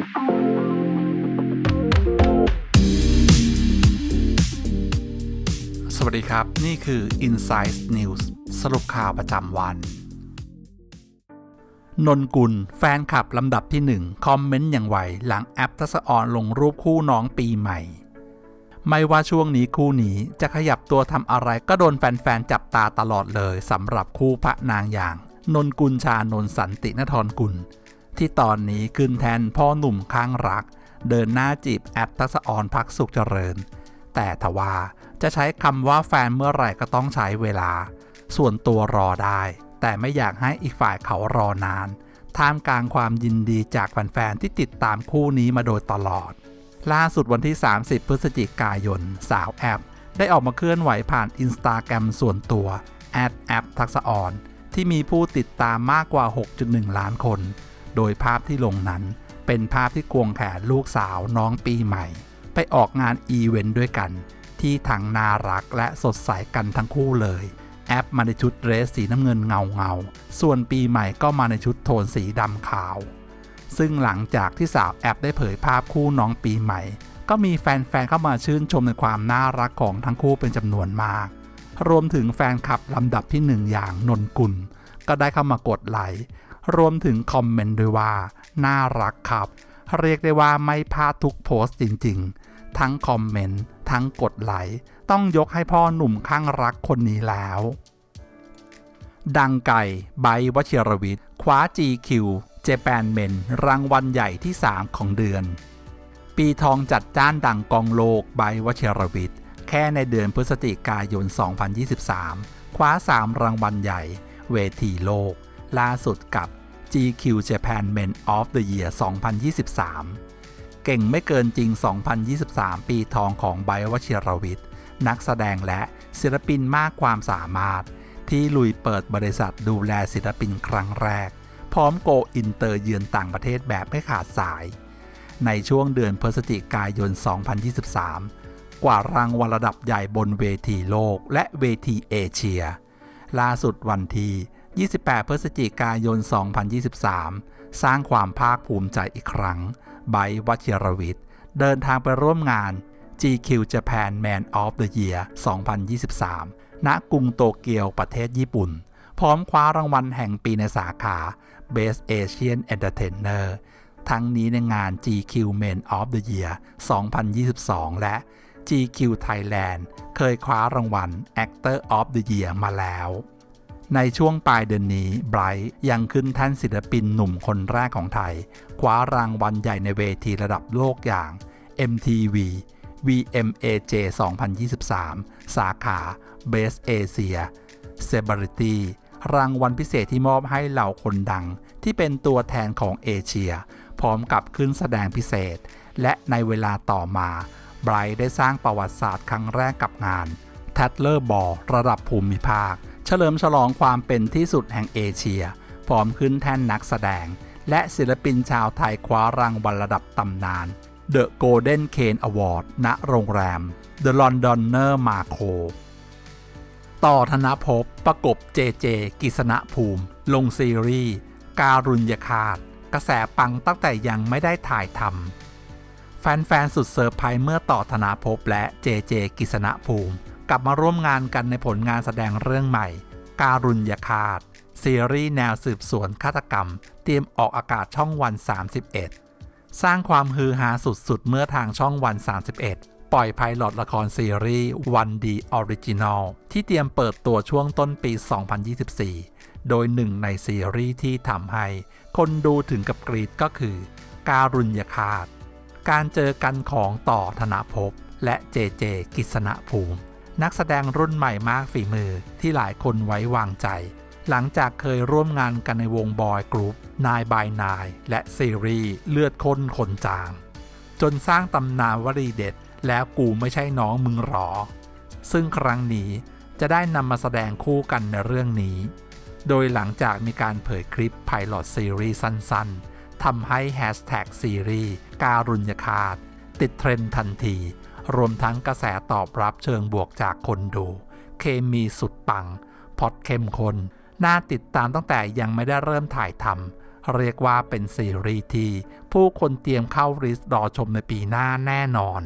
สวัสดีครับ นี่คือ Inside News สรุปข่าวประจำวัน นนกุล แฟนคลับลำดับที่ 1 คอมเมนต์อย่างไวหลังแอปทัศออนลงรูปคู่น้องปีใหม่ ไม่ว่าช่วงนี้คู่นี้จะขยับตัวทำอะไรก็โดนแฟนๆ จับตาตลอดเลยสำหรับคู่พระนางอย่าง นนกุลชานนสันตินทรกุล ที่ตอนนี้ขึ้นแทนพ่อหนุ่มข้างรัก เดินหน้าจีบแอปทัศออนพักสุขเจริญ แต่ทว่าจะใช้คำว่าแฟนเมื่อไหร่ก็ต้องใช้เวลา ส่วนตัวรอได้ แต่ไม่อยากให้อีกฝ่ายเขารอนาน ท่ามกลางความยินดีจากแฟนๆที่ติดตามคู่นี้มาโดยตลอด ล่าสุดวันที่ 30 พฤศจิกายน สาวแอป ได้ออกมาเคลื่อนไหวผ่านอินสตาแกรมส่วนตัวแอดแอปทักษออนที่มีผู้ติดตามมากกว่า 6.1 ล้านคน โดยภาพที่ลงนั้น เป็นภาพที่ควงแขนลูกสาวน้องปีใหม่ ไปออกงานอีเวนต์ด้วยกัน ที่ทั้งน่ารักและสดใสกันทั้งคู่เลย แอปมาในชุดเดรสสีน้ำเงินเงาเงาส่วนปีใหม่ก็มาในชุดโทนสีดำขาว ซึ่งหลังจากที่สาวแอปได้เผยภาพคู่น้องปีใหม่ ก็มีแฟนๆเข้ามาชื่นชมในความน่ารักของทั้งคู่เป็นจำนวนมาก รวมถึงแฟนคลับลำดับที่หนึ่งอย่างนนกุลก็ได้เข้ามากดไลค์ รวมถึงคอมเมนต์ด้วยว่า น่ารักครับ เรียกได้ว่าไม่พลาดทุกโพสต์จริงๆ ทั้งคอมเมนต์ ทั้งกดไลค์ ต้องยกให้พ่อหนุ่มข้างรักคนนี้แล้ว ดังไก่ไบวชิรวิทย์คว้า GQ เจแปนเมนรางวัลใหญ่ที่ 3 ของเดือน ปีทองจัดจ้านดังกองโลกไบวชิรวิทย์แค่ในเดือนพฤศจิกายน 2023 คว้า 3 รางวัลใหญ่ เวทีโลก ล่าสุดกับ GQ Japan Men of the Year 2023 เก่งไม่เกินจริง 2023 ปีทองของไบร์ทวชิรวิทย์ นักแสดงและศิลปินมากความสามารถ ที่ลุยเปิดบริษัทดูแลศิลปินครั้งแรก พร้อมโกอินเตอร์เยือนต่างประเทศแบบไม่ขาดสาย ในช่วงเดือนพฤศจิกายน 2023 กว่ารางวัลระดับใหญ่บนเวทีโลกและเวทีเอเชีย ล่าสุดวันที่ 28 พฤศจิกายน 2023 สร้างความภาคภูมิใจอีกครั้ง ไบร์ทวชิรวิทย์ เดินทางไปร่วมงาน GQ Japan Man of the Year 2023 ณ กรุงโตเกียวประเทศญี่ปุ่น พร้อมคว้ารางวัลแห่งปีในสาขา Best Asian Entertainer ทั้งนี้ในงาน GQ Man of the Year 2022 และ GQ Thailand เคยคว้ารางวัล Actor of the Year มาแล้ว ในช่วงปลายเดือนนี้ไบรท์ยังขึ้นแท่นศิลปินหนุ่มคนแรกของไทย คว้ารางวัลใหญ่ในเวทีระดับโลกอย่าง MTV VMAJ 2023 สาขา Best Asia Celebrity รางวัลพิเศษที่มอบให้เหล่าคนดัง ที่เป็นตัวแทนของเอเชีย พร้อมกับขึ้นแสดงพิเศษ และในเวลาต่อมาไบรท์ได้สร้างประวัติศาสตร์ครั้งแรกกับงาน t a t l e r Ball ระดับภูมิภาค เฉลิมฉลองความเป็นที่สุดแห่งเอเชีย พร้อมขึ้นแท่นนักแสดง และศิลปินชาวไทยคว้ารางวัลระดับตำนาน The Golden Cane Award ณโรงแรม The Londoner Marco ต่อธนภพประกบเจเจกิษณภูมิ ลงซีรีส์ การุญยคาตกระแสปังตั้งแต่ยังไม่ได้ถ่ายทำแฟนๆ สุดเซอร์ไพรส์เมื่อต่อธนาภพและเจเจกิษณภูมิ กลับมาร่วมงานกันในผลงานแสดงเรื่องใหม่ การุญยคาตซีรีส์แนวสืบสวนฆาตกรรม เตรียมออกอากาศช่องวัน 31 สร้างความฮือฮาสุดๆ เมื่อทางช่องวัน 31 ปล่อยไพลอตละครซีรีส์วันดีออริจินอลที่เตรียมเปิดตัวช่วงต้นปี 2024 โดยหนึ่งในซีรีส์ที่ทำให้ คนดูถึงกับกรีดก็คือ การุญยคาตการเจอกันของต่อธนภพและเจเจกิษณภูมิ นักแสดงรุ่นใหม่มากฝีมือที่หลายคนไว้วางใจ หลังจากเคยร่วมงานกันในวงบอยกรุ๊ปนายบายนายและซีรีส์เลือดข้นคนจาง จนสร้างตำนานวลีเด็ด แล้วกูไม่ใช่น้องมึงหรอ ซึ่งครั้งนี้จะได้นำมาแสดงคู่กันในเรื่องนี้ โดยหลังจากมีการเผยคลิปไพลอตซีรีส์สั้นๆทำให้แฮชแท็กซีรีส์การุญยคาตติดเทรนด์ทันที รวมทั้งกระแสตอบรับเชิงบวกจากคนดู เคมีสุดปัง พอดเข้มข้นน่าติดตามตั้งแต่ยังไม่ได้เริ่มถ่ายทำเรียกว่าเป็นซีรีส์ที่ผู้คนเตรียมเข้าริสรอชมในปีหน้าแน่นอน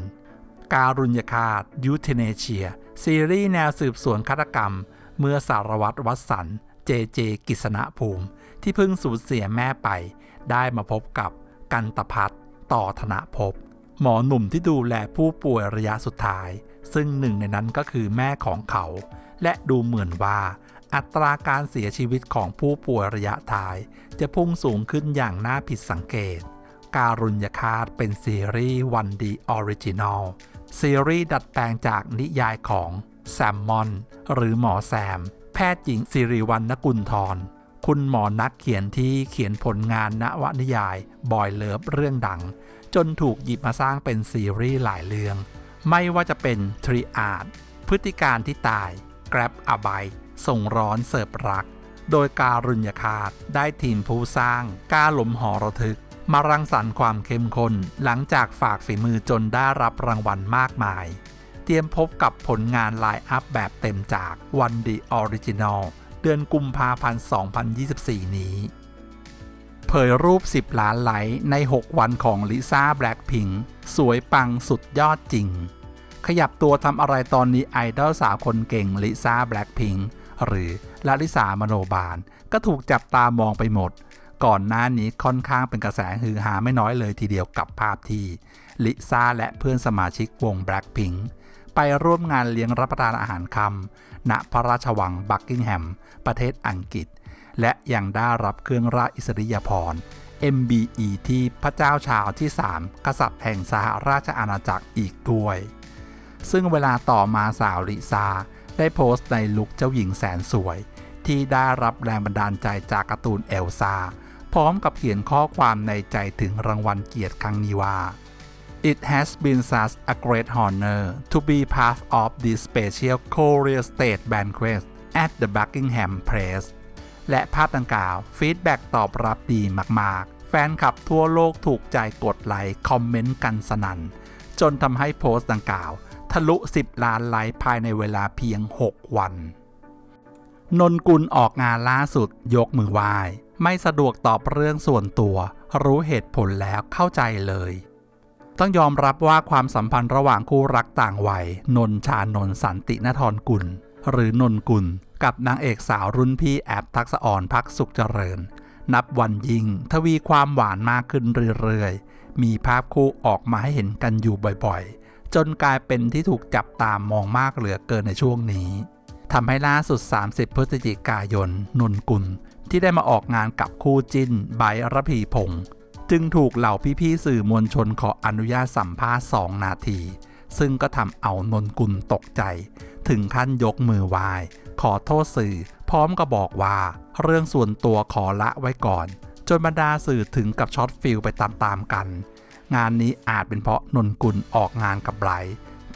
การุญยคาตยูเทเนเชีย ซีรีส์แนวสืบสวนฆาตกรรม เมื่อสารวัตรวัสันเจเจกิษณภูมิ ที่เพิ่งสูญเสียแม่ไป ได้มาพบกับกันตพัฒต่อธนภพ หมอหนุ่มที่ดูแลผู้ป่วยระยะสุดท้าย ซึ่งหนึ่งในนั้นก็คือแม่ของเขา และดูเหมือนว่า อัตราการเสียชีวิตของผู้ป่วยระยะท้าย จะพุ่งสูงขึ้นอย่างน่าผิดสังเกต การุญยคาตเป็นซีรีส์วันดีออริจินอลซีรีส์ดัดแปลงจากนิยายของแซมมอน หรือหมอแซม แพทย์หญิงสิริวัลนกุลทรคุณหมอนักเขียนที่เขียนผลงานนวนิยาย บอยเลิฟเรื่องดัง จนถูกหยิบมาสร้างเป็นซีรีส์หลายเรื่อง ไม่ว่าจะเป็นทริอาร์พฤติการที่ตาย แกร็บอบายส่งร้อนเสิร์ฟรัก โดยการุญยคาตได้ทีมผู้สร้างกล้าหลมหอระทึก มารังสรรค์ความเข้มข้นหลังจากฝากฝีมือจนได้รับรางวัลมากมาย เตรียมพบกับผลงานไลน์อัพแบบเต็มจากวันดีออริจินอลเดือนกุมภาพันธ์ 2024 นี้ เผยรูป 10 ล้านไลค์ใน 6 วันของลิซ่าแบล็ p พิงสวยปังสุดยอดจริง ขยับตัวทำอะไรตอนนี้ไอดอลสาวคนเก่งลิซ่าแบล็ p พิงหรือลาลิสามโนบาล ก็ถูกจับตามองไปหมด ก่อนหน้านี้ค่อนข้างเป็นกระแสฮือฮาไม่น้อยเลยทีเดียวกับภาพที่ลิซ่าและเพื่อนสมาชิกวง Blackpink ไปร่วมงานเลี้ยงรับประทานอาหารค่ำณพระราชวังบักกิงแฮม ประเทศอังกฤษ และยังได้รับเครื่องราชอิสริยาภรณ์ MBE ที่พระเจ้าชาวที่ 3 กษัตริย์แห่งสหราชอาณาจักรอีกด้วย ซึ่งเวลาต่อมาสาวลิซา ได้โพสต์ในลุคเจ้าหญิงแสนสวย ที่ได้รับแรงบันดาลใจจากการ์ตูนเอลซา พร้อมกับเขียนข้อความในใจถึงรางวัลเกียรติครั้งนี้ว่า It has been such a great honor to be part of this special Korea State Banquet at the Buckingham Palace และภาพดังกล่าวฟีดแบ็กตอบรับดีมากๆ แฟนคลับทั่วโลกถูกใจกดไลค์คอมเมนต์กันสนัน่น จนทำให้โพสต์ดังกล่าว ทะลุ 10 ล้านไลค์ภายในเวลาเพียง 6 วัน นนกุลออกงานล่าสุดยกมือไหว้ไม่สะดวกตอบเรื่องส่วนตัว รู้เหตุผลแล้วเข้าใจเลย ต้องยอมรับว่าความสัมพันธ์ระหว่างคู่รักต่างวัย นนชานนสันตินทรกุล หรือนนกุล กับนางเอกสาวรุ่นพี่แอบทักษอ่อนพักสุขเจริญ นับวันยิ่ง ทวีความหวานมากขึ้นเรื่อยๆ มีภาพคู่ออกมาให้เห็นกันอยู่บ่อยๆ จนกลายเป็นที่ถูกจับตามมองมากเหลือเกินในช่วงนี้ทำให้ล่าสุด 30 พฤศจิกายนนนกุล ที่ได้มาออกงานกับคู่จิ้นไบร์พีพงษ์จึงถูกเหล่าพี่ๆสื่อมวลชนขออนุญาตสัมภาษณ์ 2 นาที ซึ่งก็ทำเอานนกุลตกใจ ถึงขั้นยกมือไหว้ขอโทษสื่อ พร้อมกับบอกว่า เรื่องส่วนตัวขอละไว้ก่อน จนบรรดาสื่อถึงกับช็อตฟิลไปตามๆกัน งานนี้อาจเป็นเพราะนนกุลออกงานกับไบร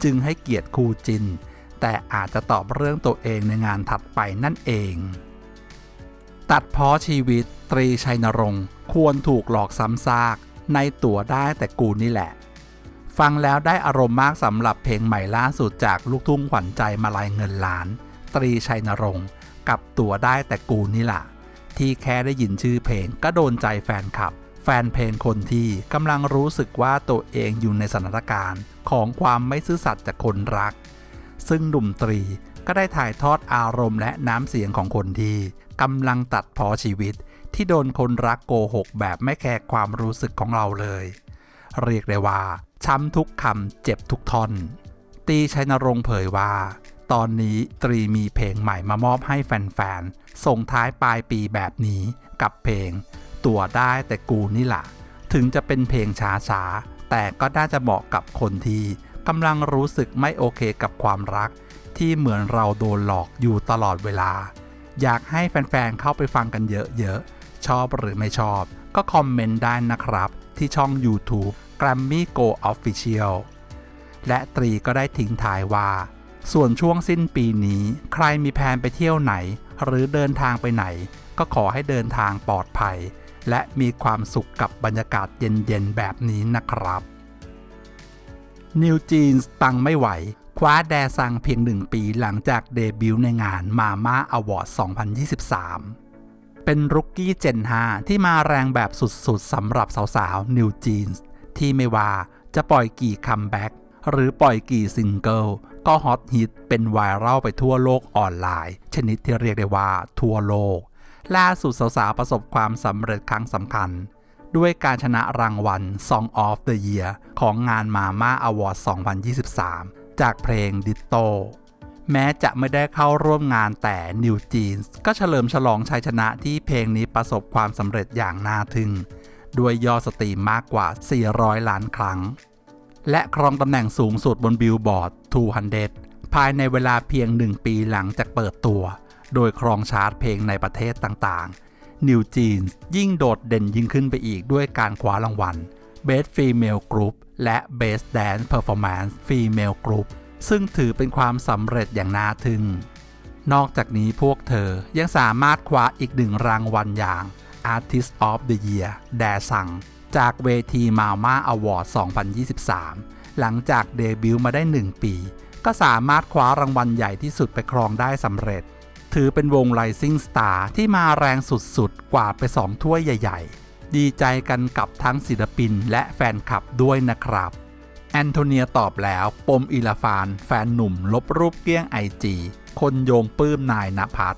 จึงให้เกียรติคู่จิน แต่อาจจะตอบเรื่องตัวเองในงานถัดไปนั่นเอง ตัดเพ้อชีวิตตรีชัยนรงค์ควรถูกหลอกซ้ำซาก ในตัวได้แต่กูนี่แหละ ฟังแล้วได้อารมณ์มากสำหรับเพลงใหม่ล่าสุดจากลูกทุ่งขวัญใจมาลายเงินล้าน ตรีชัยนรงค์กับตัวได้แต่กูนี่แหละที่แค่ได้ยินชื่อเพลงก็โดนใจแฟนคลับ แฟนเพลงคนที่กำลังรู้สึกว่าตัวเองอยู่ในสถานการณ์ ของความไม่ซื่อสัตย์จากคนรัก ซึ่งหนุ่มตรีก็ได้ถ่ายทอดอารมณ์และน้ำเสียงของคนที่กำลังตัดพอชีวิต ที่โดนคนรักโกหกแบบไม่แคร์ความรู้สึกของเราเลย เรียกได้ว่า ช้ำทุกคำเจ็บทุกท่อน ตีชัยนรงค์เผยว่า ตอนนี้ตรีมีเพลงใหม่มามอบให้แฟนๆ ส่งท้ายปลายปีแบบนี้กับเพลง ตัวได้แต่กูนี่ล่ะ ถึงจะเป็นเพลงช้าๆ แต่ก็น่าจะเหมาะกับคนที่กำลังรู้สึกไม่โอเคกับความรัก ที่เหมือนเราโดนหลอกอยู่ตลอดเวลา อยากให้แฟนๆ เข้าไปฟังกันเยอะๆ ชอบหรือไม่ชอบ ก็คอมเมนต์ได้นะครับ ที่ช่อง YouTube Grammy Go Official และตรีก็ได้ทิ้งท้ายว่า ส่วนช่วงสิ้นปีนี้ ใครมีแผนไปเที่ยวไหน หรือเดินทางไปไหน ก็ขอให้เดินทางปลอดภัย และมีความสุขกับบรรยากาศเย็นๆ แบบนี้นะครับนิวจีนส์ตังไม่ไหว คว้าแดซังเพียงหนึ่งปีหลังจากเดบิวต์ในงานมาม่าอวอร์ด2023 เป็นรุกกี้เจน5ที่มาแรงแบบสุดๆสำหรับสาวๆ New Jeans ที่ไม่ว่าจะปล่อยกี่คัมแบ็กหรือปล่อยกี่ซิงเกิลก็ฮอตฮิตเป็นไวรัลไปทั่วโลกออนไลน์ ชนิดที่เรียกได้ว่าทั่วโลก ล่าสุดสาวๆประสบความสำเร็จครั้งสำคัญ ด้วยการชนะรางวัล Song of the Year ของงานมาม่าอวอร์ด2023 จากเพลง Ditto แม้จะไม่ได้เข้าร่วมงานแต่ New Jeans ก็เฉลิมฉลองชัยชนะที่เพลงนี้ประสบความสำเร็จอย่างน่าทึ่ง ด้วยยอดสตรีมมากกว่า 400 ล้านครั้ง และครองตำแหน่งสูงสุดบนบิลบอร์ด 200 ภายในเวลาเพียงหนึ่งปีหลังจากเปิดตัว โดยครองชาร์ตเพลงในประเทศต่างๆ New Jeans ยิ่งโดดเด่นยิ่งขึ้นไปอีกด้วยการคว้ารางวัล Best Female Group และ Best Dance Performance Female Group ซึ่งถือเป็นความสำเร็จอย่างน่าทึ่ง นอกจากนี้พวกเธอยังสามารถคว้าอีกหนึ่งรางวัลอย่าง Artist of the Year แดซัง จากเวทีมาม่าอวอร์ด2023 หลังจากเดบิวต์มาได้ 1 ปี ก็สามารถคว้ารางวัลใหญ่ที่สุดไปครองได้สำเร็จ ถือเป็นวง Rising Star ที่มาแรงสุดๆ กว่าไป 2 ถ้วยใหญ่ ๆ ดีใจกันกับทั้งศิลปินและแฟนคลับด้วยนะครับแอนโทเนียตอบแล้ว ปมอิลาฟาน แฟนหนุ่ม ลบรูปเกลี้ยงไอจีคนโยงปื้มนายนภัส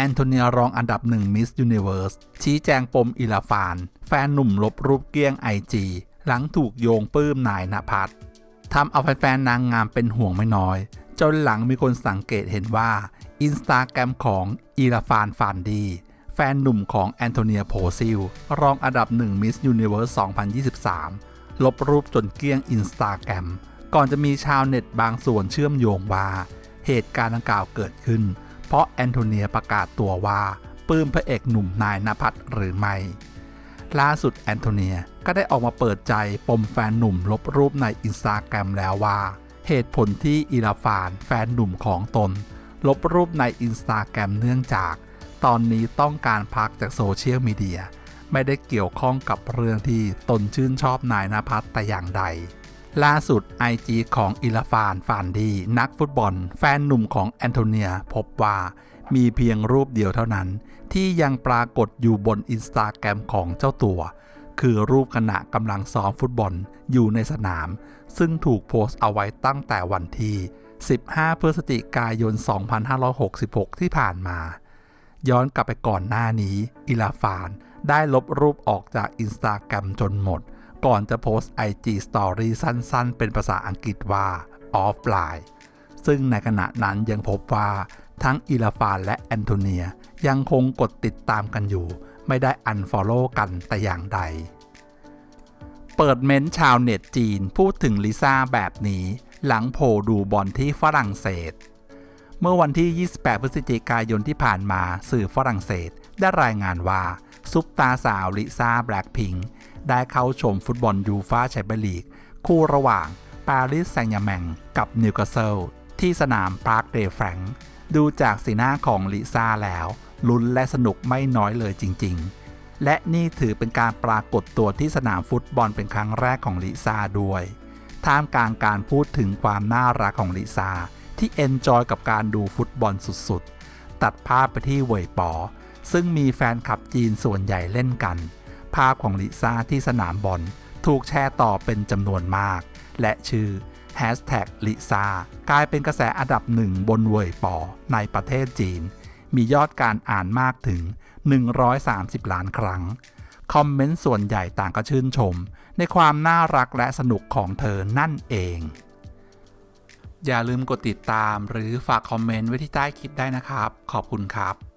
แอนโทเนียรองอันดับหนึ่งมิสยูนิเว r ร์สชี้แจงปมอิลาฟาน แฟนหนุ่มลบรูปเกลี้ยงไอจีหลังถูกโยงปื้มนายนภัสทำเอาแฟนๆนางงามเป็นห่วงไม่น้อย จนหลังมีคนสังเกตเห็นว่าอินสตาแกรมของอิลาฟานฟานดี แฟนหนุ่มของแอนโทเนียโพซิล รองอันดับหนึ่งมิสยูนิเว r ร์ส2023 ลบรูปจนเกลี้ยงอินสตาแกรมก่อนจะมีชาวเน็ตบางส่วนเชื่อมโยงว่า เหตุการณ์ดังกล่าวเกิดขึ้น เพราะแอนโทเนียประกาศตัวว่าปลื้มพระเอกหนุ่มนายนภัสหรือไม่ ล่าสุดแอนโทเนียก็ได้ออกมาเปิดใจปมแฟนหนุ่มลบรูปในอินสตาแกรมแล้วว่า เหตุผลที่อิราฟานแฟนหนุ่มของตน ลบรูปในอินสตาแกรมเนื่องจาก ตอนนี้ต้องการพักจากโซเชียลมีเดียไม่ได้เกี่ยวข้องกับเรื่องที่ตนชื่นชอบนายนภัสแต่อย่างใด ล่าสุด IG ของอิลาฟานฟานดี นักฟุตบอล แฟนหนุ่มของแอนโทเนีย พบว่ามีเพียงรูปเดียวเท่านั้น ที่ยังปรากฏอยู่บนอินสตาแกรมของเจ้าตัว คือรูปขณะกำลังซ้อมฟุตบอลอยู่ในสนาม ซึ่งถูกโพสต์เอาไว้ตั้งแต่วันที่ 15 พฤศจิกายน 2566 ที่ผ่านมา ย้อนกลับไปก่อนหน้านี้ อิลาฟานได้ลบรูปออกจากอินสตาแกรมจนหมด ก่อนจะโพสต์ IG Story สั้นๆ เป็นภาษาอังกฤษว่า offline ซึ่งในขณะนั้นยังพบว่าทั้งอิลาฟานและแอนโทเนียยังคงกดติดตามกันอยู่ ไม่ได้อันฟอลโล่กันแต่อย่างใด เปิดเม้นชาวเน็ตจีนพูดถึงลิซ่าแบบนี้ หลังโผดูบอลที่ฝรั่งเศส เมื่อวันที่ 28 พฤศจิกายนที่ผ่านมาสื่อฝรั่งเศส ได้รายงานว่า ซุปตาสาวลิซ่าแบล็คพิงค์ ได้เข้าชมฟุตบอลยูฟ่าแชมเปี้ยนลีก คู่ระหว่างปารีสแซงต์แยร์แมงกับนิวคาสเซิลที่สนามพาร์คเดแฟรงดูจากสีหน้าของลิซ่าแล้ว ลุ้นและสนุกไม่น้อยเลยจริง ๆ และนี่ถือเป็นการปรากฏตัวที่สนามฟุตบอลเป็นครั้งแรกของลิซ่าด้วย ท่ามกลางการพูดถึงความน่ารักของลิซ่าที่เอนจอยกับการดูฟุตบอลสุดๆ ตัดภาพไปที่เวยปอซึ่งมีแฟนคลับจีนส่วนใหญ่เล่นกัน ภาพของลิซ่าที่สนามบอลถูกแชร์ต่อเป็นจำนวนมาก และชื่อ Hashtag ลิซ่ากลายเป็นกระแสอันดับหนึ่งบนเว่ยปอในประเทศจีน มียอดการอ่านมากถึง 130 ล้านครั้ง คอมเมนต์ส่วนใหญ่ต่างก็ชื่นชม ในความน่ารักและสนุกของเธอนั่นเอง อย่าลืมกดติดตามหรือฝากคอมเมนต์ไว้ที่ใต้คลิปได้นะครับ ขอบคุณครับ